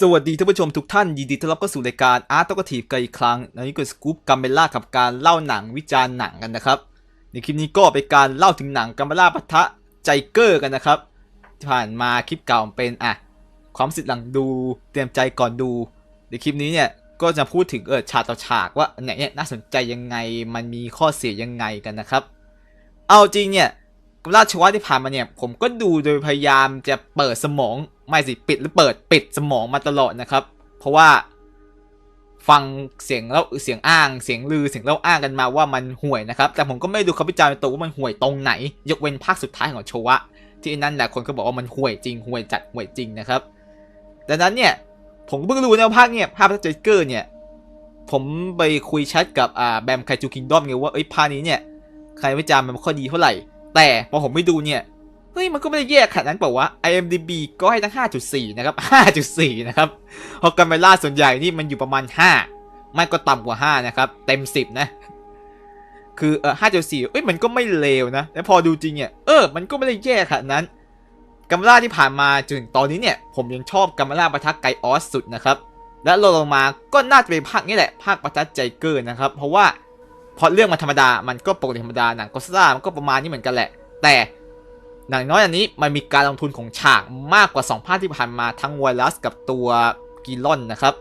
สวัสดีท่านผู้ชมทุกท่านยินดีต้อนรับเข้าสู่รายการอาร์ตตกทีฟกันอีกครั้งในนี้ก็สกู๊ปกัมเบล่ากับการเล่าหนังวิจารณ์หนังกันนะครับในคลิปนี้ก็เป็นการเล่าถึงหนังกัมเบล่าปะทะใจเกอร์กันนะครับที่ผ่านมาคลิปเก่าเป็นอะความรู้สึกหลังดูเตรียมใจก่อนดู ในคลิปนี้เนี่ยก็จะพูดถึงเออฉากต่อฉากว่าไหนเนี่ยน่าสนใจยังไงมันมีข้อเสียยังไงกันนะครับ เอาจริงเนี่ย ราชวัฒน์ที่ผ่านมาเนี่ย ผมก็ดูโดยพยายามจะเปิดสมองไม่สิปิดหรือเปิดปิดสมองมาตลอดนะครับ เพราะว่าฟังเสียงเล่าเสียงอ้างเสียงลือเสียงเล่าอ้างกันมาว่ามันห่วยนะครับ แต่ผมก็ไม่ดูคำวิจารณ์ตัวว่ามันห่วยตรงไหน ยกเว้นภาคสุดท้ายของโชวะ ที่นั่นแหละคนก็บอกว่ามันห่วยจริงห่วยจัดห่วยจริงนะครับ ดังนั้นเนี่ยผมเพิ่งรู้นะภาคเนี่ยภาคพัทเจเกอร์เนี่ยผมไปคุยแชทกับอ่าแบมไคจูคิงดอมไงว่าเอ้ยภาคนี้เนี่ยใครวิจารณ์มันไม่ค่อยดีเท่าไหร่ แต่พอผมไม่ดูเนี่ยเฮ้ยมันก็ไม่ได้แย่ขนาดนั้นเปล่าวะ IMDB ก็ให้ทั้ง 5.4 นะครับ 5.4 นะครับเพราะกัมเมล่าส่วนใหญ่นี่มันอยู่ประมาณ5ไม่ก็ต่ำกว่า 5 นะครับ เต็ม 10 นะ คือเออ5.4 เอ้ยมันก็ไม่เลวนะแล้วพอดูจริงเนี่ย เออ มันก็ไม่ได้แย่ขนาดนั้นกัมล่าที่ผ่านมาจนตอนนี้เนี่ย ผมยังชอบกัมเมล่าปะทะไกออสสุดนะครับ และลงลงมาก็น่าจะเป็นภาคนี้แหละ ภาคปะทะใจเกอร์นะครับ เพราะว่า พอเรื่องมันธรรมดา มันก็ปกติธรรมดา หนังก็ซ่ามันก็ประมาณนี้เหมือนกันแหละ แต่หนังน้อยอันนี้มันมีการลงทุนของฉากมากกว่า 2 ภาคที่ผ่านมาทั้งไวรัสกับตัวกีลอนนะครับ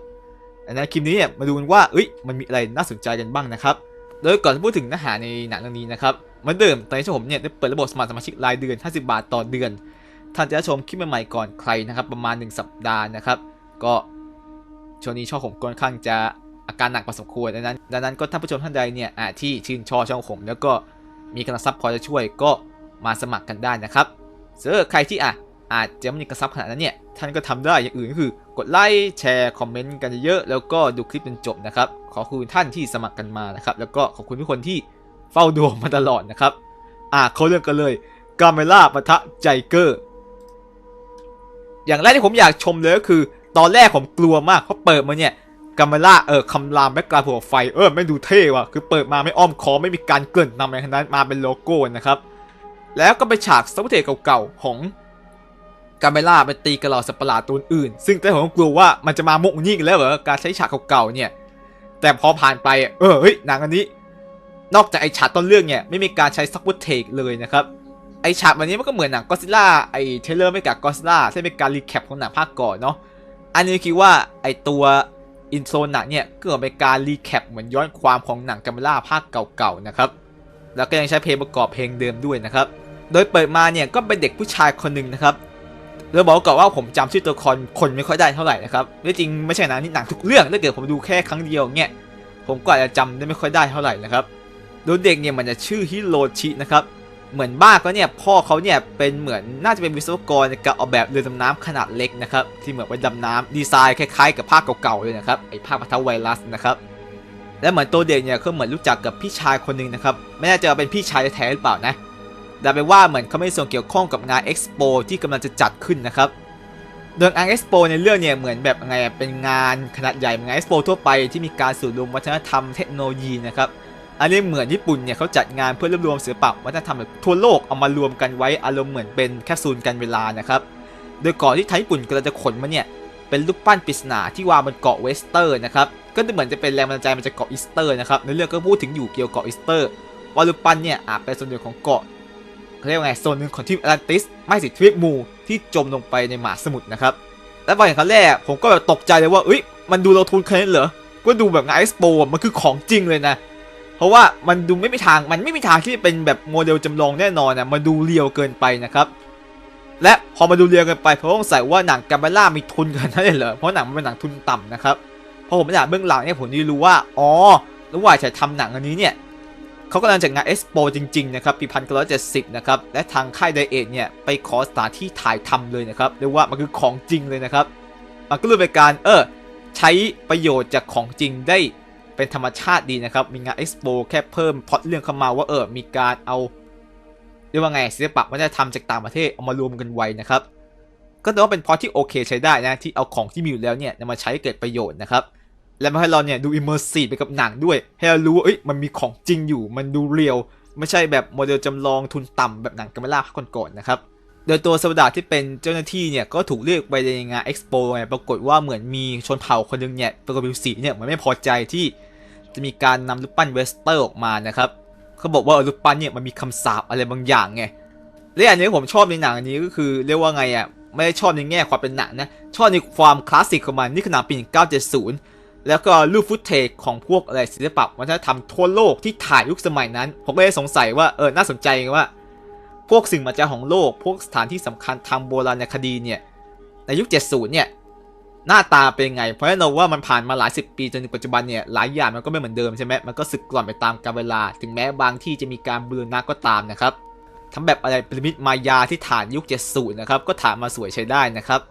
อันนั้นคลิปนี้เนี่ยมาดูกันว่าเอ้ย มันมีอะไรน่าสนใจกันบ้างนะครับ โดยก่อนจะพูดถึงเนื้อหาในหนังเรื่องนี้นะครับเหมือนเดิมตอนนี้ผมเนี่ยได้เปิดระบบสมัครสมาชิกรายเดือน 50 บาทต่อเดือน ท่านจะชมคลิปใหม่ๆก่อนใครนะครับ ประมาณ 1 สัปดาห์นะครับ ก็ช่วงนี้ช่องผมค่อนข้างจะ อาการหนักพอสมควรดังนั้นดังนั้นก็ท่านผู้ชมท่านใดเนี่ยที่ชื่นชอบช่องผม แล้วก็มีกำลังทรัพย์พอจะช่วยก็มาสมัครกันได้นะครับส่วนใครที่อะอาจจะไม่มีกระซับขนาดนั้นเนี่ย ท่านก็ทำได้อย่างอื่นก็คือกดไลค์แชร์ คอมเมนต์กันเยอะ แล้วก็ดูคลิปจนจบนะครับ ขอบคุณท่านที่สมัครกันมานะครับ แล้วก็ขอบคุณทุกคนที่เฝ้าดูมาตลอดนะครับ อะเขาเรื่องกันเลยกาเมล่าปะทะใจเกอร์ อย่างแรกที่ผมอยากชมเลยก็คือ ตอนแรกผมกลัวมากเพราะเปิดมาเนี่ย กาเมล่าเออคำรามแบ็กกราวด์หัวไฟเออไม่ดูเท่ว่ะคือเปิดมาไม่อ้อมคอไม่มีการเกินนำอะไรทั้งนั้นมาเป็นโลโก้นะครับ แล้วก็ไปฉากซับเทเก่าๆของกาเมล่าไปตีกระหล่อสัตว์ประหลาดตัวอื่น ซึ่งแต่ผมกลัวว่ามันจะมามุกนี้กันแล้วเหรอการใช้ฉากเก่าๆเนี่ย แต่พอผ่านไปเออเฮ้ยหนังอันนี้ นอกจากไอฉากต้นเรื่องเนี่ยไม่มีการใช้ซับเทคเลยนะครับไอฉากวันนี้มันก็เหมือนหนังก็ซิล่าไอเทเลอร์ไม่กับก็ซิล่าที่เป็นการรีแคปของหนังภาคก่อนเนาะอันนี้คิดว่าไอตัว อินโทรหนังเนี่ยก็เหมือนเป็นการรีแคปเหมือนย้อนความของหนังกัมเบล่าภาคเก่าๆนะครับ แล้วก็ยังใช้เพลงประกอบเพลงเดิมด้วยนะครับ โดยเปิดมาเนี่ยก็เป็นเด็กผู้ชายคนหนึ่งนะครับเราบอกก่อนว่าผมจำชื่อตัวละครคนไม่ค่อยได้เท่าไหร่นะครับจริงไม่ใช่นะนี่หนังทุกเรื่องถ้าเกิดผมดูแค่ครั้งเดียวเนี่ยผมก็อาจจะจำได้ไม่ค่อยได้เท่าไหร่นะครับโดยเด็กเนี่ยมันจะชื่อฮิโรชินะครับ เหมือนบ้านเขาเนี่ยพ่อเขาเนี่ยเป็นเหมือนน่าจะเป็นวิศวกรการออกแบบเรือดำน้ำขนาดเล็กนะครับที่เหมือนไว้ดำน้ำดีไซน์คล้ายๆ กับภาคเก่าๆเลยนะครับไอ้ภาคพัทไวรัสนะครับและเหมือนตัวเด็กเนี่ยก็เหมือนรู้จักกับพี่ชายคนหนึ่งนะครับไม่แน่ใจว่าเป็นพี่ชายแท้หรือเปล่านะแต่ไปนว่าเหมือนเขาไม่ส่วนเกี่ยวข้องกับงานเอ็กซ์โปที่กำลังจะจัดขึ้นนะครับโดยงานเอ็กซ์โปในเรื่องเนี่ยเหมือนแบบไงเป็นงานขนาดใหญ่งานเอ็กซ์โปทั่วไปที่มีการสูดรวมวัฒนธรรมเทคโนโลยีนะครับ อันนี้เหมือนญี่ปุ่นเนี่ยเขาจัดงานเพื่อรวบรวมศิลปะวัฒนธรรมทั่วโลกเอามารวมกันไว้อารมณ์เหมือนเป็นแคปซูลกันเวลานะครับ โดยก่อนที่ไทยญี่ปุ่นกำลังจะขนมาเนี่ยเป็นรูปปั้นปริศนาที่วางบนเกาะเวสเตอร์นะครับก็เหมือนจะเป็นแรงบันดาลใจมาจากเกาะอีสเตอร์นะครับในเรื่องก็พูดถึงอยู่เกี่ยวกับเกาะอีสเตอร์ว่ารูปปั้นเนี่ยอาจเป็นส่วนหนึ่งของเกาะเขาเรียกว่าไงโซนหนึ่งของทวีปแอตแลนติสไม่สิทวีปมูที่จมลงไปในมหาสมุทรนะครับและพอเห็นครั้งแรกผมก็แบบตกใจเลยว่าเอ้ยมันดูลงทุนขนาดนี้เหรอก็ดูแบบงานเอ็กซ์โปมันคือของจริงเลยนะ เพราะว่ามันดูไม่มีทางมันไม่มีทางที่จะเป็นแบบโมเดลจำลองแน่นอนนะมันดูเรียวเกินไปนะครับและพอมาดูเรียวเกินไปผมต้องใส่ว่าหนังกัมเบล่ามีทุนกันนั่นเลยเหรอเพราะหนังมันเป็นหนังทุนต่ำนะครับพอผมไปอ่านเบื้องหลังเนี่ยผมได้รู้ว่าอ๋อระหว่างจะทำหนังอันนี้เนี่ยเขากำลังจัดงานเอ็กซ์โปจริงๆนะครับปีพันเก้าร้อยเจ็ดสิบนะครับและทางค่ายไดเอทเนี่ยไปขอสถานที่ถ่ายทำเลยนะครับเรียกว่ามันคือของจริงเลยนะครับมันก็เลยเป็นการเออใช้ประโยชน์จากของจริงได้ เป็นธรรมชาติดีนะครับ มีงานเอ็กซ์โปแค่เพิ่มพอตเรื่องเข้ามาว่าเออ มีการเอาเรียกว่าไงศิลปะวัฒนธรรมจากต่างประเทศเอามารวมกันไว้นะครับ ก็ถือว่าเป็นพอตที่โอเคใช้ได้นะ ที่เอาของที่มีอยู่แล้วเนี่ยนำมาใช้ใเกิดประโยชน์นะครับ และมาให้เราเนี่ยดูอิมเมอร์ซีไปกับหนังด้วย ให้เรารู้ว่าเอ้ยมันมีของจริงอยู่ มันดูเรียลไม่ใช่แบบโมเดลจำลองทุนต่ำแบบหนังกัมเมล่าก่อนๆนะครับ โดยตัวสวดาที่เป็นเจ้าหน้าที่เนี่ยก็ถูกเรียกไปในงานเอ็กซ์โปไงปรากฏว่าเหมือนมีชนเผ่าคนหนึงเนี่ยปรากฏผิวสีเนี่ยมันไม่พอใจที่จะมีการนำรูปปั้นเวสเตอร์ออกมานะครับเขาบอกว่ารูปปั้นเนี่ยมันมีคำสาปอะไรบางอย่างไงและอย่างนี้ผมชอบในหนังนนี้ก็คือเรียกว่าไงอะไม่ได้ชอบในแง่ความเป็นหนังนะชอบในความคลาสสิกของมันนี่ขนาดปี 1970 แล้วก็รูปฟุตเทจของพวกอะไรศิลปะวัฒนธรรมทั่วโลกที่ถ่ายยุคสมัยนั้น ผมก็เลยสงสัยว่าเออน่าสนใจว่า พวกสิ่งมหัศจรรย์ของโลก พวกสถานที่สำคัญทางโบราณคดีเนี่ย ในยุค 70 เนี่ย หน้าตาเป็นไง เพราะแน่นอนว่ามันผ่านมาหลายสิบปีจนถึงปัจจุบันเนี่ย หลายอย่างมันก็ไม่เหมือนเดิมใช่ไหมมันก็สึกกร่อนไปตามกาลเวลา ถึงแม้บางที่จะมีการบูรณะก็ตามนะครับทำแบบอะไรพีระมิดมายาที่ฐานยุค 70 นะครับ ก็ฐานมาสวยใช้ได้นะครับ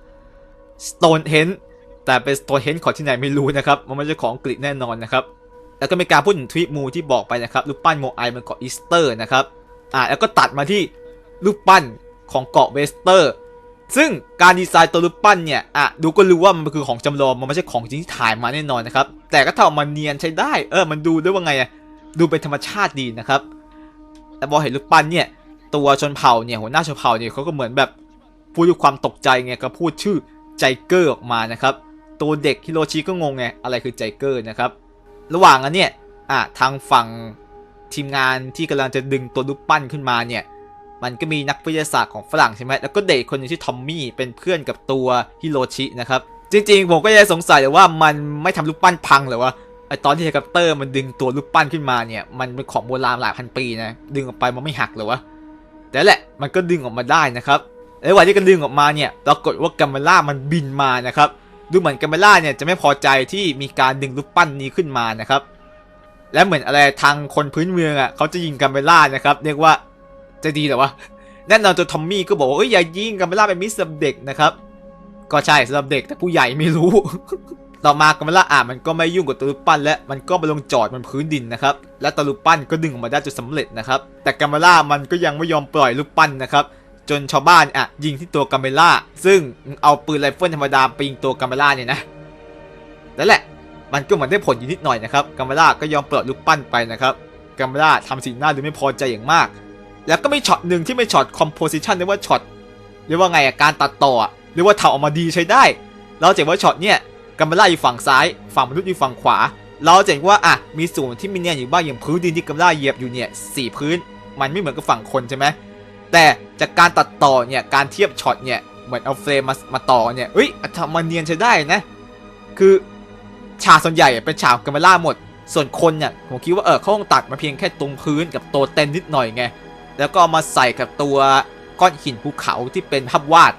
Stonehenge แต่เป็น Stonehenge ของที่ไหนไม่รู้นะครับ มันไม่ใช่ของอังกฤษแน่นอนนะครับแล้วก็มีการพูดถึงทวีปมูที่บอกไปนะครับรูปปั้นโมไอมันเกาะอีสเตอร์นะครับอ่าแล้วก็ตัดมาที่ รูปปั้นของเกาะเวสเตอร์ ซึ่งการดีไซน์ตัวรูปปั้นเนี่ยอะดูก็รู้ว่ามันคือของจำลองมันไม่ใช่ของจริงที่ถ่ายมาแน่นอนนะครับ แต่ก็ทำออกมาเนียนใช้ได้ เออมันดูด้วยว่าไงอะดูเป็นธรรมชาติดีนะครับ แต่พอเห็นรูปปั้นเนี่ย ตัวชนเผ่าเนี่ยหัวหน้าชนเผ่าเนี่ยเขาก็เหมือนแบบพูดด้วยความตกใจไงก็พูดชื่อใจเกอร์ออกมานะครับ ตัวเด็กฮิโรชิก็งงไงอะไรคือใจเกอร์นะครับ ระหว่างนั้นเนี่ยอะทางฝั่งทีมงานที่กำลังจะดึงตัวรูปปั้นขึ้นมาเนี่ย มันก็มีนักวิทยาศาสตร์ของฝรั่งใช่ไหมแล้วก็เด็กคนหนึงชื่อทอมมี่เป็นเพื่อนกับตัวฮิโรชินะครับจริงๆ ผมก็ยังสงสัยเลยว่ามันไม่ทำรูปปั้นพังเหรอวะไอตอนที่เฮลิคอปเตอร์มันดึงตัวรูปปั้นขึ้นมาเนี่ยมันเป็นของโบราณหลายพันปีนะดึงออกไปมันไม่หักเหรอวะแต่แหละมันก็ดึงออกมาได้นะครับแล้ววันที่กันดึงออกมาเนี่ยปรากฏว่ากัมเมล่ามันบินมานะครับดูเหมือนกัมเมล่าเนี่ยจะไม่พอใจที่มีการดึงรูปปั้นนี้ขึ้นมานะครับและเหมือนอะไรทางคนพื้นเมืองอะเขาจะยิงกัมเมล่านะครับเรียกว่า จะดีเหรอวะแน่นอนตัวทอมมี่ก็บอกว่าเอ้ยอย่ายิงกัมเมล่าเป็นมิตรสำหรับเด็กนะครับ ก็ใช่สำหรับเด็กแต่ผู้ใหญ่ไม่รู้ ต่อมากัมเมล่าอะมันก็ไม่ยุ่งกับตัวรูปปั้นและมันก็ไปลงจอดบนพื้นดินนะครับ และตัวรูปปั้นก็ดึงออกมาได้จนสำเร็จนะครับ แต่กัมเมล่ามันก็ยังไม่ยอมปล่อยรูปปั้นนะครับจนชาวบ้านอะยิงที่ตัวกัมเมล่า ซึ่งเอาปืนไรเฟิลธรรมดาไปยิงตัวกัมเมล่าเนี่ยนะนั่นแหละ มันก็เหมือนได้ผลอยู่นิดหน่อยนะครับกัมเมล่าก็ยอมปล่อยรูปปั้นไปนะครับกัมเมล่าทำสีหน้าดูไม่พอใจอย่างมาก แล้วก็มีช็อตหนึ่งที่ไม่ช็อตคอมโพสิชันเรียกว่าช็อตเรียกว่าไงอะการตัดต่อเรียกว่าทำออกมาดีใช้ได้ เราเห็นว่าช็อตเนี่ยกัมเมล่าอยู่ฝั่งซ้าย ฝั่งมนุษย์อยู่ฝั่งขวา เราเห็นว่าอะมีส่วนที่มีเนี่ยอยู่บ้างอย่างพื้นดินที่กัมเมล่าเหยียบอยู่เนี่ยสี่พื้น มันไม่เหมือนกับฝั่งคนใช่ไหมแต่จากการตัดต่อเนี่ยการเทียบช็อตเนี่ยเหมือนเอาเฟรมมามาต่อเนี่ยเอ้ยทำมาเนียนใช้ได้นะ คือฉากส่วนใหญ่เป็นฉากกัมเมล่าหมด ส่วนคนเนี่ยผมคิดว่าเออเขาคงตัดมาเพียงแค่ตรงพื้นกับตัวเต้นนิดหน่อยไง แล้วก็ามาใส่กับตัวก้อนหินภูเขาที่เป็นภาพวาด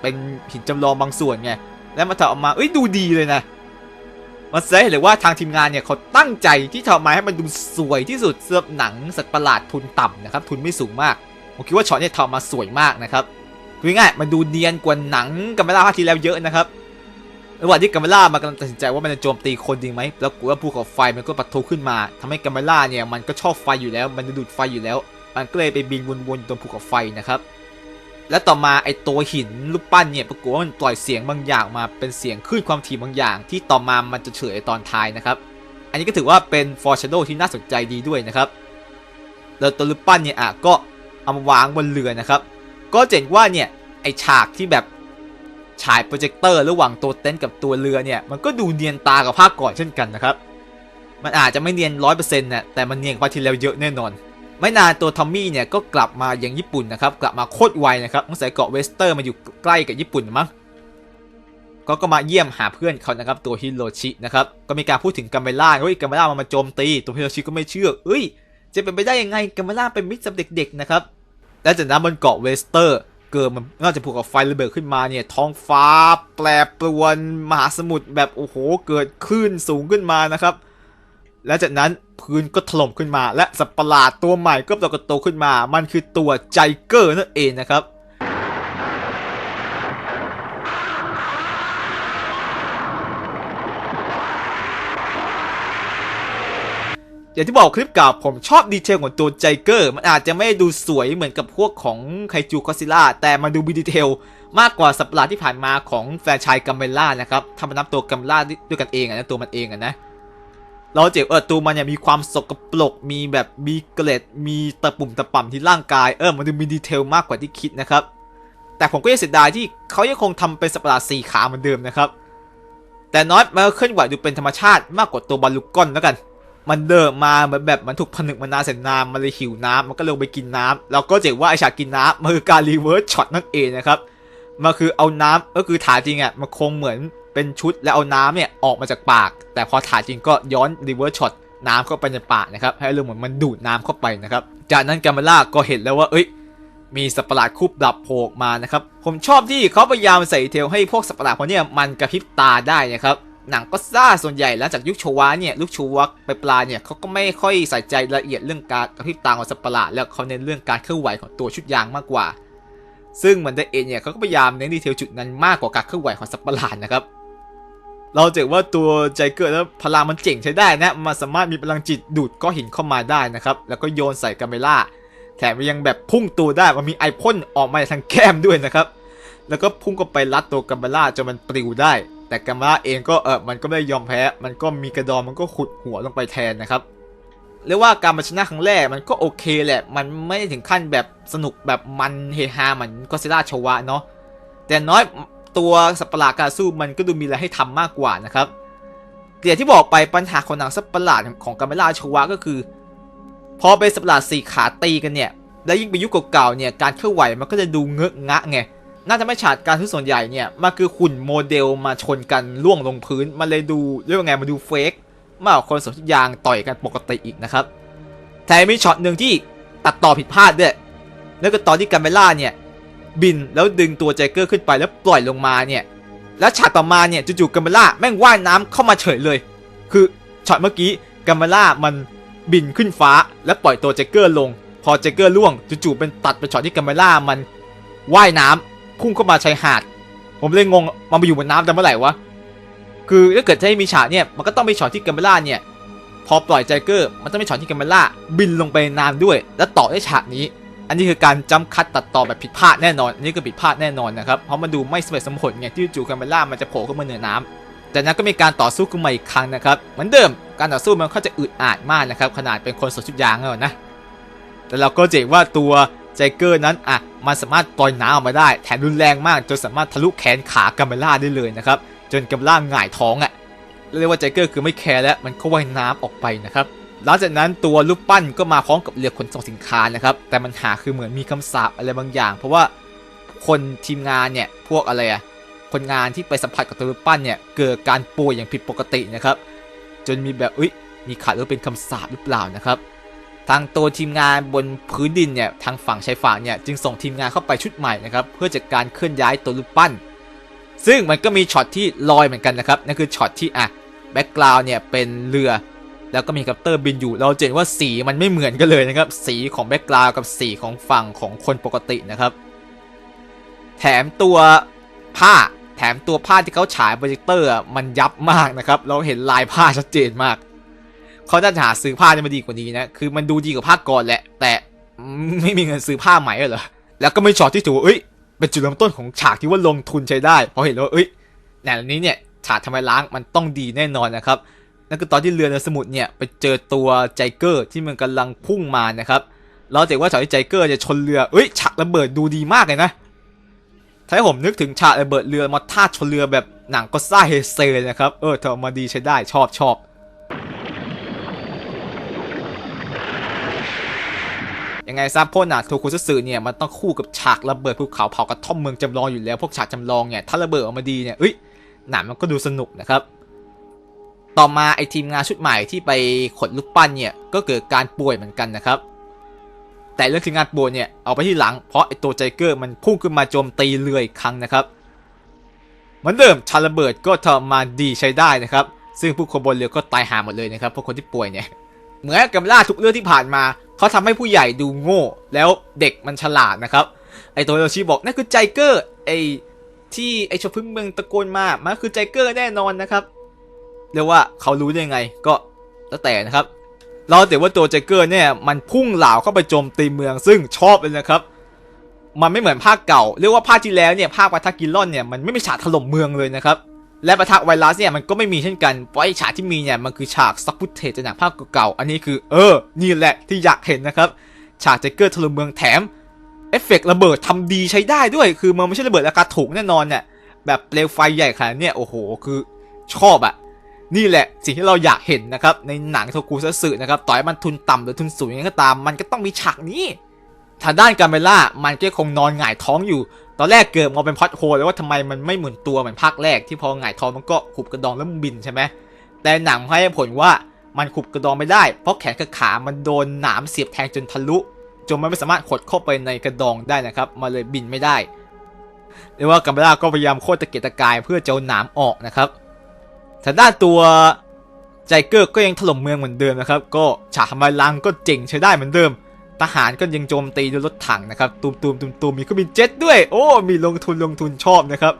เป็นหินจำลองบางส่วนไง แล้วมาทำออกมาเอ้ยดูดีเลยนะ มันแสดงให้เห็นเลยว่าทางทีมงานเนี่ยเขาตั้งใจที่ทำมาให้มันดูสวยที่สุดสำหรับหนังสัตว์ประหลาดทุนต่ำนะครับ ทุนไม่สูงมาก ผมคิดว่าช็อตเนี่ยทำมาสวยมากนะครับพูดง่ายมันดูเนียนกว่าหนังกัมเมล่าภาคที่แล้วเยอะนะครับระหว่างที่กัมเมล่ามันกำลังตัดสินใจว่ามันจะโจมตีคนจริงไหมแล้วกูว่าภูเขาไฟมันก็ปะทุขึ้นมาทำให้กัมเมล่าเนี่ยมันก็ชอบไฟอยู่แล้ว มันจะดูดไฟอยู่แล้ว มันก็เลยไปบินวนๆตรงภูเขาไฟนะครับ และต่อมาไอตัวหินรูปปั้นเนี่ยปรากฏว่ามันปล่อยเสียงบางอย่างมาเป็นเสียงคลื่นความถี่บางอย่าง ที่ต่อมามันจะเฉยตอนท้ายนะครับ อันนี้ก็ถือว่าเป็นฟอร์ชโดที่น่าสนใจดีด้วยนะครับ แล้วตัวรูปปั้นเนี่ยอะก็เอามาวางบนเรือนะครับ ก็เจ๋งว่าเนี่ยไอฉากที่แบบฉายโปรเจคเตอร์ระหว่างตัวเต็นท์กับตัวเรือเนี่ยมันก็ดูเนียนตากับภาคก่อนเช่นกันนะครับ มันอาจจะไม่เนียนร้อยเปอร์เซ็นต์น่ะแต่มันเนียนกว่าที่แล้วเยอะแน่นอน ไม่นานตัวทอมมี่เนี่ยก็กลับมายังญี่ปุ่นนะครับกลับมาโคตรไวนะครับตั้งแต่เกาะเวสเตอร์มาอยู่ใกล้กับญี่ปุ่นมั้งก็ก็มาเยี่ยมหาเพื่อนเขานะครับตัวฮิโรชินะครับก็มีการพูดถึงกัมเบล่าเฮ้ยกัมเบล่ามันมาโจมตีตัวฮิโรชิก็ไม่เชื่อเอ้ย จะเป็นไปได้ยังไงกัมเบล่าเป็นมิตรกับเด็กๆนะครับและจากนั้นบนเกาะเวสเตอร์ เกิดมันน่าจะผูกกับไฟระเบิดขึ้นมาเนี่ยท้องฟ้า แปรปรวนมหาสมุทรแบบโอ้โหเกิดคลื่นสูงขึ้นมานะครับ และจากนั้นพื้นก็ถล่มขึ้นมาและสัตว์ประหลาดตัวใหม่ก็ปรากฏตัวขึ้นมา มันคือตัวใจเกอร์นั่นเองนะครับอย่างที่บอกคลิปเก่าผมชอบดีเทลของตัวใจเกอร์ มันอาจจะไม่ดูสวยเหมือนกับพวกของไคจูคอซิล่าแต่มันดูมีดีเทลมากกว่าสัประหลาที่ผ่านมาของแฟนชายกัมเบล่านะครับทำมานับตัวกัมเบล่าด้วยกันเองนะตัวมันเองนะ เราเจ็บเออตัวมันเนี่ยมีความสกปรกมีแบบมีเกล็ดมีตะปุ่มตะป่ำที่ร่างกายเออมันดูมีดีเทลมากกว่าที่คิดนะครับ แต่ผมก็ยังเสียดายที่เขายังคงทำเป็นสัตว์ประหลาดสี่ขาเหมือนเดิมนะครับ แต่น้อยมันก็เคลื่อนไหวดูเป็นธรรมชาติมากกว่าตัวบอลลูกก้อนแล้วกัน มันเดินมาเหมือนแบบมันถูกผนึกมานานแสนนานมันเลยหิวน้ำมันก็ลงไปกินน้ำเราก็เจ๋งว่าไอฉากกินน้ำมันคือการรีเวิร์สช็อตนั่นเองนะครับมันคือเอาน้ำก็คือถาจริงอะมันคงเหมือน เป็นชุดแล้วเอาน้ำเนี่ยออกมาจากปาก แต่พอถ่ายจริงก็ย้อนรีเวิร์สช็อตน้ำเข้าไปในปากนะครับ ให้รื่องเหมือนมันดูดน้ำเข้าไปนะครับ จากนั้นกาเมล่าก็เห็นแล้วว่า เอ้ย มีสัตว์ประหลาดคูบดับโผล่ออกมานะครับ ผมชอบที่เขาพยายามใส่เทลให้พวกสัตว์ประหลาดพวกนี้มันกระพริบตาได้นะครับ หนังก็ซ่าส่วนใหญ่แล้วจากยุคโชวะเนี่ยลูกโชวะไปปลาเนี่ยเขาก็ไม่ค่อยใส่ใจรายละเอียดเรื่องการกระพริบตาของสัตว์ประหลาดแล้วเขาเน้นเรื่องการเคลื่อนไหวของตัวชุดยางมากกว่า ซึ่งเหมือนเดเองเนี่ยเขาก็พยายามเน้นดีเทลจุดนั้นมากกว่าการเคลื่อนไหวของสัตว์ประหลาดนะครับ เราเจอว่าตัวใจเกิดแล้วพลังมันเจ๋งใช้ได้นะมันสามารถมีพลังจิตดูดก้อนหินเข้ามาได้นะครับ แล้วก็โยนใส่กาเมล่า แถมยังแบบพุ่งตัวได้มันมีไอพ่นออกมาจากทางแก้มด้วยนะครับ แล้วก็พุ่งก็ไปรัดตัวกัมเบล่าจนมันปลิวได้ แต่กัมเบล่าเองก็เออมันก็ไม่ได้ยอมแพ้ มันก็มีกระดองมันก็ขุดหัวลงไปแทนนะครับเรียกว่าการมาชนะครั้งแรกมันก็โอเคแหละ มันไม่ถึงขั้นแบบสนุกแบบมันเฮฮาเหมือนก็เซล่าชวะเนาะแต่น้อย ตัวสัตว์ประหลาดการสู้มันก็ดูมีอะไรให้ทำมากกว่านะครับแต่อย่างที่บอกไปปัญหาของหนังสัตว์ประหลาดของกัมเบล่าชวะก็คือ พอเป็นสัตว์ประหลาดสี่ขาตีกันเนี่ย แล้วยิ่งเป็นยุคเก่าๆเนี่ยการเคลื่อนไหวมันก็จะดูเงอะงะไงน่าจะไม่ฉาดการทุกส่วนใหญ่เนี่ยมันคือหุ่นโมเดลมาชนกันล่วงลงพื้น มันเลยดูเรียกว่าไงมันดูเฟกมากกว่าคนสวมชุดยางต่อยกันปกติอีกนะครับแถมมีช็อตหนึ่งที่ตัดต่อผิดพลาดด้วยแล้วก็ตอนที่กัมเบล่าเนี่ย บินแล้วดึงตัวใจเกอร์ขึ้นไปแล้วปล่อยลงมาเนี่ย แล้วฉากต่อมาเนี่ยจู่ๆกัมเบล่าแม่งว่ายน้ำเข้ามาเฉยเลย คือช็อตเมื่อกี้กัมเบล่ามันบินขึ้นฟ้า แล้วปล่อยตัวใจเกอร์ลง พอเจเกอร์ล่วงจู่ๆเป็นตัดไปช็อตที่กัมเบล่ามันว่ายน้ำพุ่งเข้ามาชายหาด ผมเลยงงมันไปอยู่บนน้ำแต่เมื่อไหร่วะคือถ้าเกิดจะให้มีฉากเนี่ยมันก็ต้องมีช็อตที่กัมเบล่าเนี่ยพอปล่อยใจเกอร์มันต้องมีช็อตที่กัมเบล่าบินลงไปนน้ำด้วย แล้วต่อด้วยฉากนี้ อันนี้คือการจำคัดตัดต่อแบบผิดพลาดแน่นอน อันนี้คือผิดพลาดแน่นอนนะครับ เพราะมันดูไม่สมเหตุสมผลไงที่จู่ๆกัมเบล่ามันจะโผล่ขึ้นมาเหนือน้ำจากนั้นก็มีการต่อสู้ขึ้นมาอีกครั้งนะครับ เหมือนเดิมการต่อสู้มันก็จะอึดอัดมากนะครับขนาดเป็นคนสวมชุดยางแล้วนะ แต่เราก็เจ๋งว่าตัวใจเกอร์นั้นอะมันสามารถปล่อยน้ำออกมาได้แถมรุนแรงมากจนสามารถทะลุแขนขากัมเบล่าได้เลยนะครับจนกัมเบล่าหงายท้องอะเรียกว่าใจเกอร์คือไม่แคร์แล้วมันก็ว่ายน้ำออกไปนะครับ หลังจากนั้นตัวรูปปั้นก็มาพร้อมกับเรือขนส่งสินค้านะครับ แต่มันหาคือเหมือนมีคำสาปอะไรบางอย่าง เพราะว่าคนทีมงานเนี่ยพวกอะไรอะคนงานที่ไปสัมผัสกับตัวรูปปั้นเนี่ยเกิดการป่วยอย่างผิดปกตินะครับ จนมีแบบอุ้ยมีขาดหรือเป็นคำสาปหรือเปล่านะครับ ทางตัวทีมงานบนพื้นดินเนี่ยทางฝั่งชายฝั่งเนี่ยจึงส่งทีมงานเข้าไปชุดใหม่นะครับเพื่อจัดการเคลื่อนย้ายตัวรูปปั้น ซึ่งมันก็มีช็อตที่ลอยเหมือนกันนะครับนั่นคือช็อตที่อะแบ็กกราวน์เนี่ยเป็นเรือ แล้วก็มีคัปเตอร์บินอยู่ เราเห็นว่าสีมันไม่เหมือนกันเลยนะครับ สีของแบ็กกราวกับสีของฝั่งของคนปกตินะครับ แถมตัวผ้าแถมตัวผ้าที่เขาฉายโปรเจคเตอร์มันยับมากนะครับ เราเห็นลายผ้าชัดเจนมาก เขาจะหาซื้อผ้าที่มันดีกว่านี้นะ คือมันดูดีกว่าผ้าก่อนแหละ แต่ไม่มีเงินซื้อผ้าใหม่เหรอ แล้วก็ไม่ช็อตที่ถือว่าเอ้ย เป็นจุดเริ่มต้นของฉากที่ว่าลงทุนใช้ได้พราะเห็นแล้วเอ้ยแนวนี้เนี่ยฉากทำไมล้างมันต้องดีแน่นอนนะครับ นั่นคือตอนที่เรือในสมุทรเนี่ยไปเจอตัวใจเกอร์ที่มันกำลังพุ่งมานะครับเราจะเห็นว่าฉากที่ใจเกอร์จะชนเรือเอ้ยฉากระเบิดดูดีมากเลยนะถ้าให้ผมนึกถึงฉากระเบิดเรือมาท่าชนเรือแบบหนังก็ซ่าเฮเซเลยนะครับเออเธอมาดีใช้ได้ชอบชอบยังไงซะพวกนาโทคุซัตสึเนี่ยมันต้องคู่กับฉากระเบิดภูเขาเผากระท่อมเมืองจำลองอยู่แล้วพวกฉากจำลองเนี่ยถ้าระเบิดออกมาดีเนี่ยเอ้ยหนังมันก็ดูสนุกนะครับ ต่อมาไอทีมงานชุดใหม่ที่ไปขนลูกปั้นเนี่ยก็เกิดการป่วยเหมือนกันนะครับ แต่เรื่องทีมงานป่วยเนี่ยเอาไปที่หลังเพราะไอตัวใจเกอร์มันพุ่งขึ้นมาโจมตีเรืออีกครั้งนะครับเหมือนเดิมชาระเบิดก็ทำมาดีใช้ได้นะครับ ซึ่งผู้คนบนเรือก็ตายหาหมดเลยนะครับพวกคนที่ป่วยเนี่ยเหมือนกับล่าทุกเรื่องที่ผ่านมาเขาทำให้ผู้ใหญ่ดูโง่ แล้วเด็กมันฉลาดนะครับ ไอตัวโยชิบอกนั่นคือใจเกอร์ไอที่ไอชาวพึ่งเมืองตะโกนมามันคือใจเกอร์แน่นอนนะครับ เรียกว่าเขารู้ได้ไงก็แล้วแต่นะครับ เราแต่ว่าตัวใจเกอร์เนี่ยมันพุ่งเหล่าเข้าไปโจมตีเมืองซึ่งชอบเลยนะครับ มันไม่เหมือนภาคเก่า เรียกว่าภาคที่แล้วเนี่ยภาคปะทะกิลลอนเนี่ยมันไม่มีฉากถล่มเมืองเลยนะครับและปะทะไวรัสเนี่ยมันก็ไม่มีเช่นกัน เพราะไอฉากที่มีเนี่ยมันคือฉากซักฟุตเทจจากภาคเก่าๆ อันนี้คือเออ นี่แหละที่อยากเห็นนะครับ ฉากใจเกอร์ถล่มเมืองแถมเอฟเฟกต์ระเบิดทำดีใช้ได้ด้วย คือมันไม่ใช่ระเบิดราคาถูกแน่นอนเนี่ยแบบเปลวไฟใหญ่ขนาดเนี้ยโอ้โห คือชอบอะ นี่แหละสิ่งที่เราอยากเห็นนะครับในหนังโทกูซัสึนะครับต่อให้มันทุนต่ำหรือทุนสูงยังไงก็ตาม มันก็ต้องมีฉากนี้ทางด้านการเมล่ามันก็คงนอนหงายท้องอยู่ ตอนแรกเกิดมาเป็นพอดโฮลเลยว่าทำไมมันไม่หมุนตัวเหมือนภาคแรกที่พอหงายท้องมันก็ขุบกระดองแล้วบินใช่ไหมแต่หนังให้ผลว่ามันขุบกระดองไม่ได้ เพราะแขนกับขามันโดนหนามเสียบแทงจนทะลุจนมันไม่สามารถขดเข้าไปในกระดองได้นะครับมาเลยบินไม่ได้เรียกว่ากัมเบล่าก็พยายามโคตรตะเกียกตะกายเพื่อจะเอาหนามออกนะครับ ทางด้านตัวไจเกอร์ก็ยังถล่มเมืองเหมือนเดิมนะครับ ก็ฉากทำลายล้างก็เจ๋งใช้ได้เหมือนเดิม ทหารก็ยังโจมตีด้วยรถถังนะครับตูมตูมตูมตูมมีก็มีเจ็ตด้วย โอ้มีลงทุนลงทุนชอบนะครับ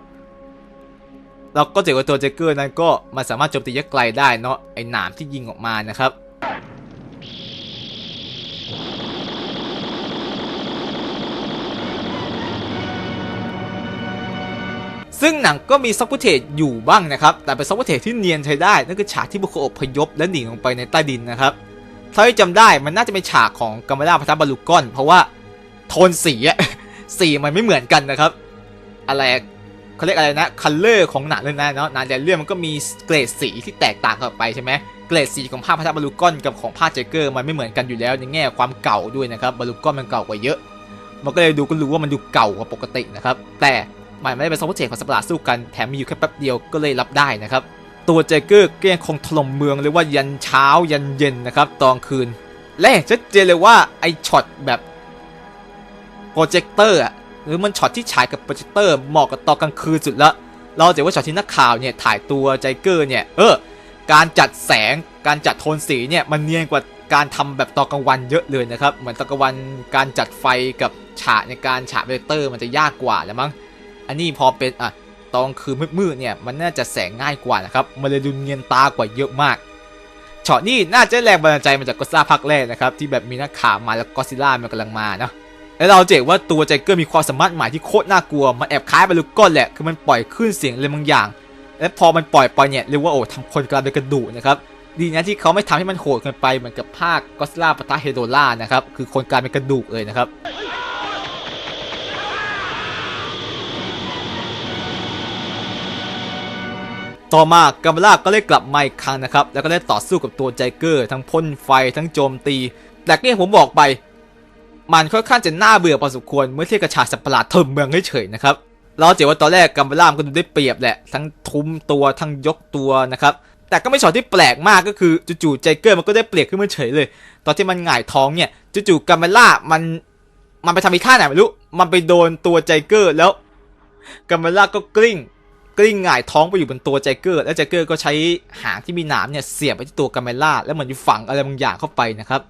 เราก็เจอกับตัวไจเกอร์นั้นก็มันสามารถโจมตียักษ์ไกลได้เนาะไอ้หนามที่ยิงออกมานะครับ ซึ่งหนังก็มีซับ f ูเทจอยู่บ้างนะครับ แต่เป็นซับ f ูเทจที่เนียนใช้ได้ นั่นคือฉากที่บุคคลอพยพและหนีลงไปในใต้ดินนะครับเท่าที่จำได้มันน่าจะเป็นฉากของกัมมาลาพัทบาลูกอน เพราะว่าโทนสีอะสีมันไม่เหมือนกันนะครับ อะไรเขาเรียกอะไรนะคัลเลอร์ของหนังเรื่องนั้นเนาะหนังแต่เรื่องมันก็มีเกรดสีที่แตกต่างกันไปใช่ไหมเกรดสีของภาพพัทบาลูกอนกับของภาพเจเกอร์มันไม่เหมือนกันอยู่แล้วในแง่ความเก่าด้วยนะครับบาลูกอนมันเก่ากว่าเยอะ มันก็เลยดูก็รู้ว่ามันดูเก่ากว่าปกตินะครับ แต่ มันไม่ได้เป็นซับเทจของสปาร์สู้กันแถมมีอยู่แค่แป๊บเดียวก็เลยรับได้นะครับ ตัวเจเกอร์ก็ยังคงถล่มเมืองเลยว่ายันเช้ายันเย็นนะครับตอนคืน และเห็นชัดเจนเลยว่าไอช็อตแบบโปรเจคเตอร์หรือมันช็อตที่ฉายกับโปรเจคเตอร์เหมาะกับตอนกลางคืนสุดละเราจะว่าช็อตที่นักข่าวเนี่ยถ่ายตัวใจเกอร์เนี่ยเออการจัดแสงการจัดโทนสีเนี่ยมันเนียนกว่าการทำแบบตอนกลางวันเยอะเลยนะครับ เหมือนตอนกลางวันการจัดไฟกับฉากในการฉากเวกเตอร์มันจะยากกว่าแหล้วมั้ง อันนี้พอเป็นอะตอนคืนมืดๆเนี่ยมันน่าจะแสงง่ายกว่านะครับมันเลยดูเนียนตากว่าเยอะมากช็อตนี้น่าจะแรงบันดาลใจมาจากก็ซ่าภาคแรกนะครับที่แบบมีนักข่าวมาแล้วก็ซิล่ามันกำลังมาเนาะแล้วเราเจอว่าตัวใจเกอร์มีความสามารถใหม่ที่โคตรน่ากลัวมันแอบคล้ายบาลูก้อนแหละคือมันปล่อยคลื่นเสียงอะไรบางอย่าง และพอมันปล่อยไปเนี่ยเรียกว่าโอ้ทำคนกลายเป็นกระดูกนะครับดีนะที่เขาไม่ทำให้มันโหดเกินไปเหมือนกับภาคก็ซิล่าปะทะเฮโดล่านะครับคือคนกลายเป็นกระดูกเลยนะครับ ต่อมากัมเบล่าก็ได้กลับมาอีกครั้งนะครับ แล้วก็ได้ต่อสู้กับตัวใจเกอร์ ทั้งพ่นไฟทั้งโจมตี แต่ก็อย่างผมบอกไป มันค่อนข้างจะน่าเบื่อพอสมควรเมื่อเทียบกับฉากสัตว์ประหลาดเถิมเมืองเฉยๆนะครับเราเจอว่าตอนแรกกัมเบล่ามก็ดูได้เปรียบแหละ ทั้งทุ้มตัวทั้งยกตัวนะครับ แต่ก็ไม่ช็อตที่แปลกมากก็คือจู่ๆใจเกอร์มันก็ได้เปรียบขึ้นมาเฉยเลย ตอนที่มันหงายท้องเนี่ยจู่ๆกัมเบล่ามันมันไปทำอีท่าไหนไม่รู้ มันไปโดนตัวใจเกอร์แล้วกัมเบล่าก็กลิ้ง ลิ้งหงายท้องไปอยู่บนตัวแจ็คเกอร์แล้วแจ็คเกอร์ก็ใช้หางที่มีหนามเนี่ยเสียบไปที่ตัวกัมเมล่าแล้วเหมือนอยู่ฝังอะไรบางอย่างเข้าไปนะครับ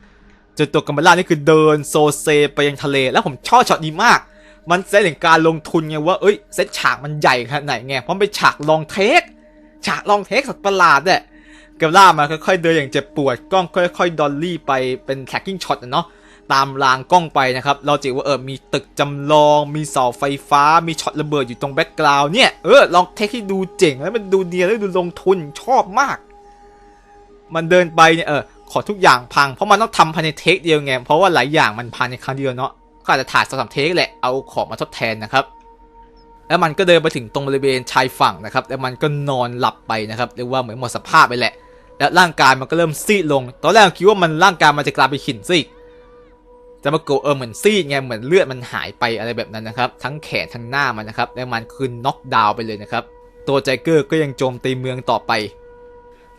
จนตัวกัมเมล่านี่คือเดินโซเซไปยังทะเล แล้วผมชอบช็อตนี้มาก มันแสดงการลงทุนไงว่าเอ้ยเซตฉากมันใหญ่ขนาดไหนไงเพราะเป็นฉากลองเทคฉากลองเทคสัตว์ประหลาดเนี่ยกัมเมล่ามาค่อยๆเดินอย่างเจ็บปวดกล้องค่อยๆดอลลี่ไปเป็นแท็กกิ้งช็อตนะเนาะ ตามรางกล้องไปนะครับ เราจะเห็นว่าเออมีตึกจำลอง มีเสาไฟฟ้า มีช็อตระเบิดอยู่ตรงแบ็กกราวน์เนี่ย เออลองเทคที่ดูเจ๋งแล้วมันดูเนียแล้วดูลงทุนชอบมาก มันเดินไปเนี่ยเออขอทุกอย่างพัง เพราะมันต้องทำภายในเทคเดียวไง เพราะว่าหลายอย่างมันพังในครั้งเดียวเนาะก็อาจจะถ่ายสองสามเทคแหละเอาของมาทดแทนนะครับ แล้วมันก็เดินไปถึงตรงบริเวณชายฝั่งนะครับ แล้วมันก็นอนหลับไปนะครับเรียกว่าเหมือนหมดสภาพไปแหละ แล้วร่างกายมันก็เริ่มซีดลง ตอนแรกคิดว่ามันร่างกายมันจะกลายเป็นหินซีก จะมาโกเออเหมือนซีดไงเหมือนเลือดมันหายไปอะไรแบบนั้นนะครับ ทั้งแขนทั้งหน้ามันนะครับแล้วมันคือน็อกดาวน์ไปเลยนะครับ ตัวใจเกอร์ก็ยังโจมตีเมืองต่อไป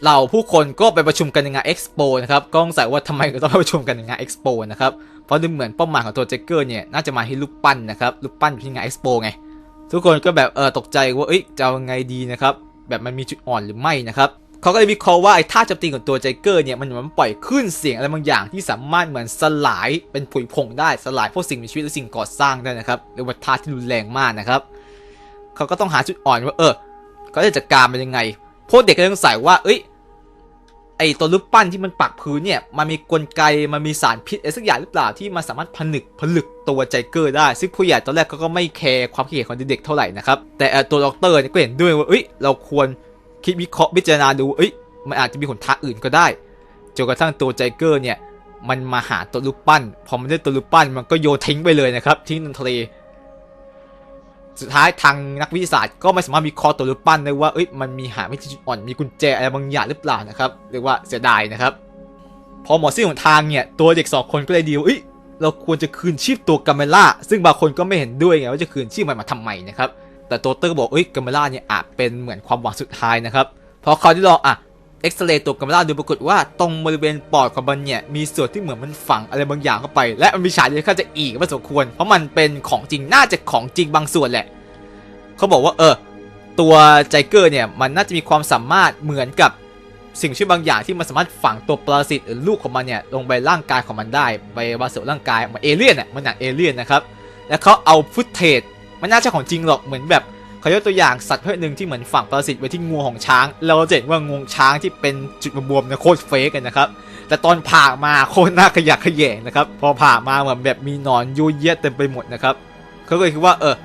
เหล่าผู้คนก็ไปประชุมกันในงานเอ็กซ์โปนะครับก็สงสัยว่าทำไมก็ต้องไปประชุมกันในงานเอ็กซ์โปนะครับ เพราะดูเหมือนเป้าหมายของตัวใจเกอร์เนี่ยน่าจะมาให้ลูกปั้นนะครับลูกปั้นอยู่ที่งานเอ็กซ์โปไง ทุกคนก็แบบเออตกใจว่าเอ้ยจะเอาไงดีนะครับ แบบมันมีจุดอ่อนหรือไม่นะครับ เขาก็เลยวิเคราะห์ว่าไอ้ท่าโจมตีของตัวใจเกอร์เนี่ยมันเหมือนปล่อยคลื่นเสียงอะไรบางอย่างที่สามารถเหมือนสลายเป็นผุยผงได้สลายพวกสิ่งมีชีวิตและสิ่งก่อสร้างได้นะครับเรียกว่าท่าที่รุนแรงมากนะครับเขาก็ต้องหาจุดอ่อนว่าเออเขาจะจัดการมันยังไงพวกเด็กก็สงสัยว่าเอ้ยไอตัวรูปปั้นที่มันปักพื้นเนี่ยมันมีกลไกมันมีสารพิษอะไรสักอย่างหรือเปล่าที่มันสามารถผนึกผลึกตัวใจเกอร์ได้ ซึ่งผู้ใหญ่ตอนแรกเขาก็ไม่แคร์ความคิดเห็นของเด็กๆเท่าไหร่นะครับแต่อ่อตัวด็อกเตอร์ก็เห็นด้วยว่าเอ้ยเราควร คิดวิเคราะห์พิจารณาดู เอ้ย มันอาจจะมีหนทางอื่นก็ได้ จนกระทั่งตัวใจเกอร์เนี่ย มันมาหาตัวรูปปั้น พอมันได้ตัวรูปปั้น มันก็โยนทิ้งไปเลยนะครับ ทิ้งลงทะเล สุดท้ายทางนักวิทยาศาสตร์ก็ไม่สามารถวิเคราะห์ตัวรูปปั้นได้ว่า เอ้ย มันมีหาวิธีจุดอ่อน มีกุญแจอะไรบางอย่างหรือเปล่านะครับ เรียกว่าเสียดายนะครับ พอหมอซี่ของทางเนี่ย ตัวเด็กสองคนก็เลยดีลเอ้ย เราควรจะคืนชีพตัวกัมเมล่า ซึ่งบางคนก็ไม่เห็นด้วยไงว่าจะคืนชีพมันมาทำไมนะครับ แต่ตัวเตอร์บอกเอ้ยกัมเมล่าเนี่ยอาจเป็นเหมือนความหวังสุดท้ายนะครับพอเขาได้ลองอะเอ็กซเรย์ตัวกัมเมล่าดูปรากฏว่าตรงบริเวณปอดของมันเนี่ยมีส่วนที่เหมือนมันฝังอะไรบางอย่างเข้าไป และมันมีฉากที่ค่อนข้าจะอีกพอสมควร เพราะมันเป็นของจริงน่าจะของจริงบางส่วนแหละ เขาบอกว่าเออตัวไจเกอร์เนี่ยมันน่าจะมีความสามารถเหมือนกับสิ่งชื่อบางอย่างที่มันสามารถฝังตัวปรสิตหรือลูกของมันเนี่ยลงไปร่างกายของมันได้ไปวาสร่างกายเหมือนเอเลี่ยนอะมันหนังเอเลี่ยนนะครับแล้วเขาเอาฟุตเทจ มันน่าจะของจริงหรอกเหมือนแบบเขายกตัวอย่างสัตว์เภทหนึ่งที่เหมือนฝังปรสิตไว้ที่งูของช้าง เราจะเห็นว่างวงช้างที่เป็นจุดบวมๆเนี่ยโคตรเฟกกันนะครับ แต่ตอนผ่ามาโคตรน่าขยะขยงนะครับ พอผ่ามาเหมือนแบบมีหนอนยุ่ยเยียดเต็มไปหมดนะครับเขาก็เลยคิดว่าเออ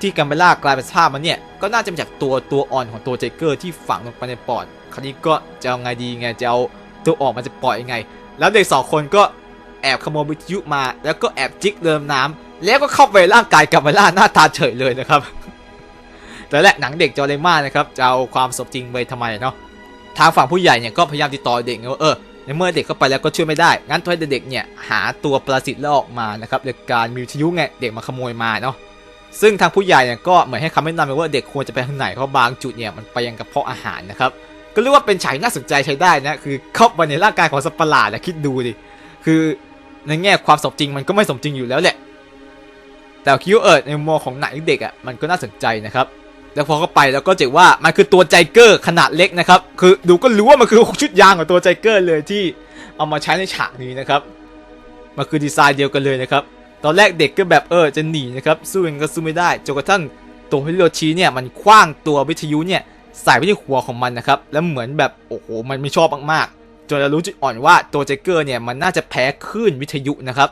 ที่กัมเบล่ากลายเป็นสภาพมันเนี่ย ก็น่าจะมาจากตัวตัวอ่อนของตัวเจเกอร์ที่ฝังลงไปในปอด คราวนี้ก็จะเอาไงดีไงจะเอาตัวออกมันจะปล่อยยังไง แล้วเด็กสองคนก็แอบขโมยวิทยุมา แล้วก็แอบจิกเริมน้ำ แล้วก็เข้าไปร่างกายกับมเบล่าหน้าตาเฉยเลยนะครับแต่แหละหนังเด็กจอเลม่านะครับจะเอาความสมจริงไปทำไมเนาะทางฝั่งผู้ใหญ่เนี่ยก็พยายามติดต่อเด็กว่าเออในเมื่อเด็กเข้าไปแล้วก็ช่วยไม่ได้งั้นต้องให้เด็กเนี่ยหาตัวปรสิตแล้วออกมานะครับโดยการมีวิทยุไงเด็กมาขโมยมาเนาะซึ่งทางผู้ใหญ่เนี่ยก็เหมือนให้คำแนะนำไปว่าเด็กควรจะไปทางไหนเพราะบางจุดเนี่ยมันไปยังกระเพาะอาหารนะครับก็เรียกว่าเป็นฉากที่น่าสนใจใช้ได้นะคือเข้าไปในร่างกายของสัตว์ประหลาดนะคิดดูดิคือในแง่ความสมจริงมันก็ไม่สมจริงอยู่แล้วแหละ แต่คิดว่าเออในมุมมองของหนังเด็กอะมันก็น่าสนใจนะครับแล้วพอเข้าไปแล้วก็เจอว่ามันคือตัวไจเกอร์ขนาดเล็กนะครับคือดูก็รู้ว่ามันคือชุดยางของตัวไจเกอร์เลยที่เอามาใช้ในฉากนี้นะครับมันคือดีไซน์เดียวกันเลยนะครับตอนแรกเด็กก็แบบเออจะหนีนะครับสู้ยังก็สู้ไม่ได้จนกระทั่งตัวฮิโรชิเนี่ยมันคว้างตัววิทยุเนี่ยใส่ไปที่หัวของมันนะครับแล้วเหมือนแบบโอ้โหมันไม่ชอบมากๆจนเรารู้จุดอ่อนว่าตัวเจเกอร์เนี่ยมันน่าจะแพ้คลื่นวิทยุนะครับ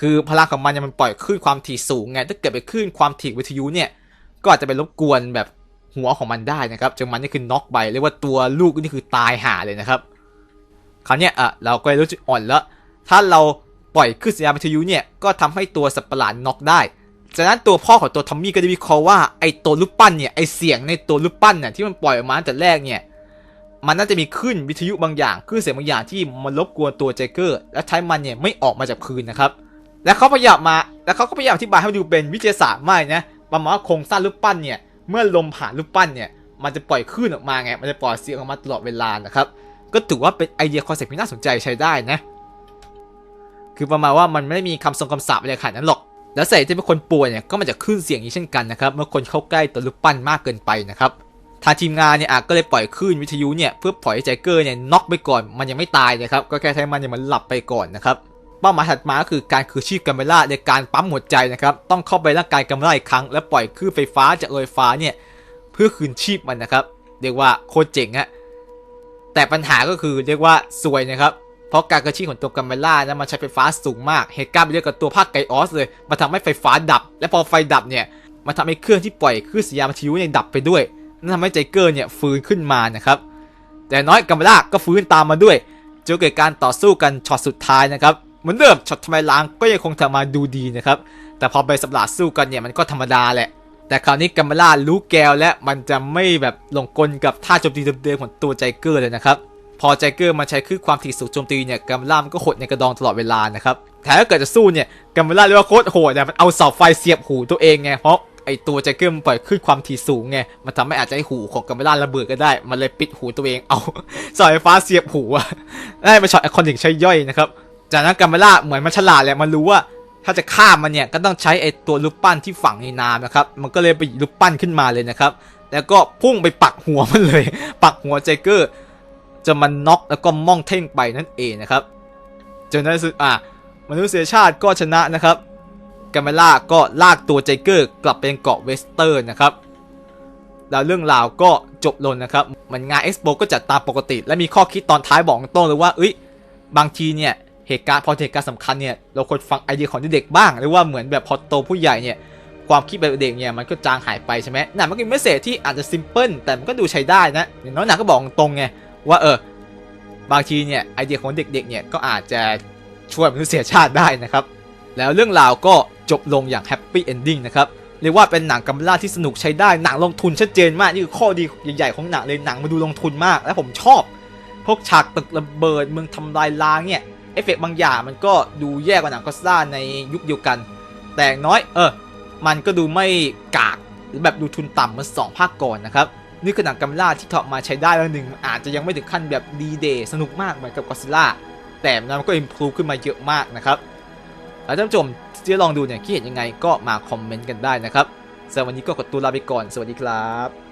คือพลังของมันเนี่ยมันปล่อยคลื่นความถี่สูงไงถ้าเกิดไปคลื่นความถี่วิทยุเนี่ยก็อาจจะไปรบกวนแบบหัวของมันได้นะครับจนมันนี่คือน็อกไปเรียกว่าตัวลูกนี่คือตายห่าเลยนะครับคราวเนี้ยอะเราก็เลยรู้จุดอ่อนแล้ว ถ้าเราปล่อยคลื่นสัญญาณวิทยุเนี่ยก็ทำให้ตัวสัตว์ประหลาดน็อกได้จากนั้นตัวพ่อของตัวทอมมี่ก็ได้วิเคราะห์ว่าไอตัวลูกปั้นเนี่ยไอเสียงในตัวลูกปั้นเนี่ยที่มันปล่อยออกมาตั้งแต่แรกเนี่ยมันน่าจะมีคลื่นวิทยุบางอย่างคลื่นเสียงบางอย่างที่มันรบกวนตัวเจเกอร์ และใช้มันเนี่ยไม่ออกมาจากคืนนะครับ และเขาพยายามมา แล้วเขาก็พยายามอธิบายให้ดูเป็นวิทยาศาสตร์มากนะประมาณว่าโครงสร้างลูกปั้นเนี่ย เมื่อลมผ่านลูกปั้นเนี่ย มันจะปล่อยคลื่นออกมาไง มันจะปล่อยเสียงออกมาตลอดเวลานะครับ ก็ถือว่าเป็นไอเดียคอนเซ็ปต์ที่น่าสนใจใช้ได้นะ คือประมาณว่ามันไม่ได้มีคำทรงคำสาปอะไรขนาดนั้นหรอก แล้วใส่ที่เป็นคนป่วยเนี่ย ก็มาจากคลื่นเสียงนี้เช่นกันนะครับ เมื่อคนเข้าใกล้ตัวรูปปั้นมากเกินไปนะครับ ทางทีมงานเนี่ยอาจก็เลยปล่อยคลื่นวิทยุเนี่ยเพื่อปล่อยให้ไจเกอร์เนี่ยน็อกไปก่อน มันยังไม่ตายนะครับ ก็แค่ให้มันเนี่ยมันหลับไปก่อนนะครับ เป้าหมายถัดมาก็คือการคืนชีพกัมเบล่าในการปั๊มหัวใจนะครับ ต้องเข้าไปร่างกายกัมเบล่าอีกครั้ง และปล่อยคลื่นไฟฟ้าจากลอยฟ้าเนี่ยเพื่อคืนชีพมันนะครับ เรียกว่าโคตรเจ๋งอะแต่ปัญหาก็คือเรียกว่าซวยนะครับเพราะการกระชีพของตัวกัมเบล่านะมันใช้ไฟฟ้าสูงมากเหตุการณ์เป็นเดียวกับตัวภาคไกออสเลยมันทำให้ไฟฟ้าดับ และพอไฟดับเนี่ยมันทำให้เครื่องที่ปล่อยคลื่นสัญญาณวิทยุเนี่ยดับไปด้วยนั่นทำให้ไจเกอร์เนี่ยฟื้นขึ้นมานะครับแต่น้อยกัมเบล่าก็ฟื้นตามมาด้วยจนเกิดการต่อสู้กันช็อตสุดท้ายนะครับ เหมือนเดิมช็อตทำลายล้างก็ยังคงทำมาดูดีนะครับ แต่พอไปสับหลาดสู้กันเนี่ยมันก็ธรรมดาแหละ แต่คราวนี้กัมเบล่ารู้แกวและมันจะไม่แบบหลงกลกับท่าโจมตีเดิมๆของตัวไจเกอร์เลยนะครับพอไจเกอร์มันใช้คลื่นความถี่สูงโจมตีเนี่ยกัมเบล่ามันก็หดในกระดองตลอดเวลานะครับแต่ถ้าเกิดจะสู้เนี่ยกัมเบล่าเรียกว่าโคตรโหดเนี่ยมันเอาเสาไฟเสียบหูตัวเองไงเพราะไอตัวไจเกอร์มันปล่อยคลื่นความถี่สูงไงมันทำให้อาจจะให้หูของกัมเบล่าระเบิดก็ได้ มันเลยปิดหูตัวเองเอาเสาไฟฟ้าเสียบหูอะได้มาช็อตไอคอนิกใช้ย่อยนะครับ จากนั้นกัมเบล่าเหมือนมันฉลาดแหละมันรู้ว่า ถ้าจะฆ่ามันเนี่ยก็ต้องใช้ไอตัวรูปปั้นที่ฝังในน้ำนะครับ มันก็เลยไปหยิบรูปปั้นขึ้นมาเลยนะครับ แล้วก็พุ่งไปปักหัวมันเลย ปักหัวไจเกอร์จนมันน็อกแล้วก็ม่องเท่งไปนั่นเองนะครับจนในสุดอะมนุษยชาติก็ชนะนะครับกัมเบล่าก็ลากตัวไจเกอร์กลับไปเกาะเวสเตอร์นะครับแล้วเรื่องราวก็จบลงนะครับ มันงานเอ็กซ์โปก็จัดตามปกติ และมีข้อคิดตอนท้ายบอกตรงเลยว่าเอ้ยบางทีเนี่ย เหตุการณ์พอเหตุการณ์สำคัญเนี่ยเราควรฟังไอเดียของเด็กบ้างหรือว่าเหมือนแบบพอโตผู้ใหญ่เนี่ยความคิดแบบเด็กเนี่ยมันก็จางหายไปใช่ไหมหนังมันก็มีเมสเซจที่อาจจะซิมเพิลแต่มันก็ดูใช้ได้นะอย่างน้อยหนังก็บอกตรงไงว่าเออบางทีเนี่ยไอเดียของเด็กๆเนี่ยก็อาจจะช่วยมนุษยชาติได้นะครับ แล้วเรื่องราวก็จบลงอย่างแฮปปี้เอนดิ้งนะครับเรียกว่าเป็นหนังกัมเบล่าที่สนุกใช้ได้หนังลงทุนชัดเจนมากนี่คือข้อดีใหญ่ๆของหนังเลยหนังมาดูลงทุนมาก และผมชอบ พวกฉากตึกระเบิดเมืองทำลายล้างเนี่ย เอฟเฟกต์บางอย่างมันก็ดูแย่กว่าหนังก็ซ่าในยุคเดียวกัน แต่งน้อยเออ มันก็ดูไม่กากหรือแบบดูทุนต่ำเหมือนสองภาคก่อนนะครับนี่คือหนังกัมล่าที่ทำมาใช้ได้แล้วหนึ่งอาจจะยังไม่ถึงขั้นแบบดีเดย์สนุกมากเหมือนกับกอซิล่าแต่มันก็อิมพลูขึ้นมาเยอะมากนะครับแล้วท่านผู้ชมจะลองดูเนี่ยคิดเห็นยังไงก็มาคอมเมนต์กันได้นะครับสำหรับวันนี้ก็ขอตัวลาไปก่อน สวัสดีครับ